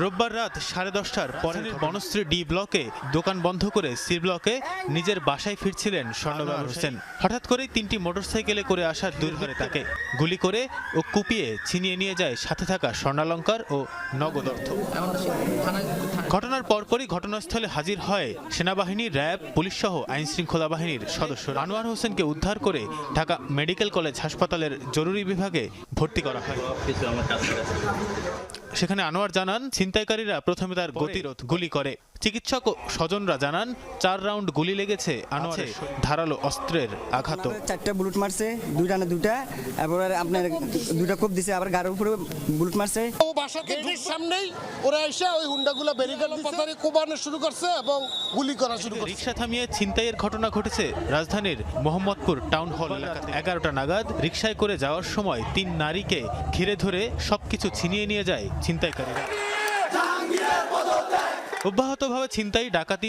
রোববার রাত সাড়ে দশটার পরের বনশ্রী ডি ব্লকে দোকান বন্ধ করে সি ব্লকে নিজের বাসায় ফিরছিলেন স্বর্ণবাবু হোসেন। হঠাৎ করেই তিনটি মোটরসাইকেলে করে আসা দুর্ঘটে তাকে গুলি করে ও কুপিয়ে ছিনিয়ে নিয়ে যায় সাথে থাকা স্বর্ণালঙ্কার ও নগদ অর্থ। ঘটনার পরপরই ঘটনাস্থলে হাজির হয় সেনাবাহিনী র্যাব পুলিশ সহ আইন শৃঙ্খলা বাহিনীর সদস্য আনোয়ার হোসেনকে উদ্ধার করে ঢাকা মেডিকেল কলেজ হাসপাতালের জরুরি বিভাগে ভর্তি করা হয়। সেখানে আনোয়ার জানান ছিনতাইকারীরা প্রথমে তার গতিরোধ গুলি করে। চিকিৎসক ও স্বজনরা জানান চার রাউন্ড গুলি লেগেছে আনোয়ারের ধারালো অস্ত্রের আঘাত চারটা বুলেট মারছে দুইটা না দুইটা। এবার আপনার দুইটা কোপ দিছে আবার গাড়ির উপরে বুলেট মারছে। ও বাসার গেটের সামনেই ওরা এসে ওই হুন্ডাগুলো ব্যারিকেড পাতারে কোবানো শুরু করছে এবং গুলি করা শুরু করছে। রিকশা থামিয়ে ছিনতাইয়ের ঘটনা ঘটেছে রাজধানীর মোহাম্মদপুর টাউন হল এলাকাতে। এগারোটা নাগাদ রিক্সায় করে যাওয়ার সময় তিন নারীকে ঘিরে ধরে সবকিছু ছিনিয়ে নিয়ে যায় ছিনতাইকারীরা অব্যাহতভাবে ছিনতাই ডাকাতি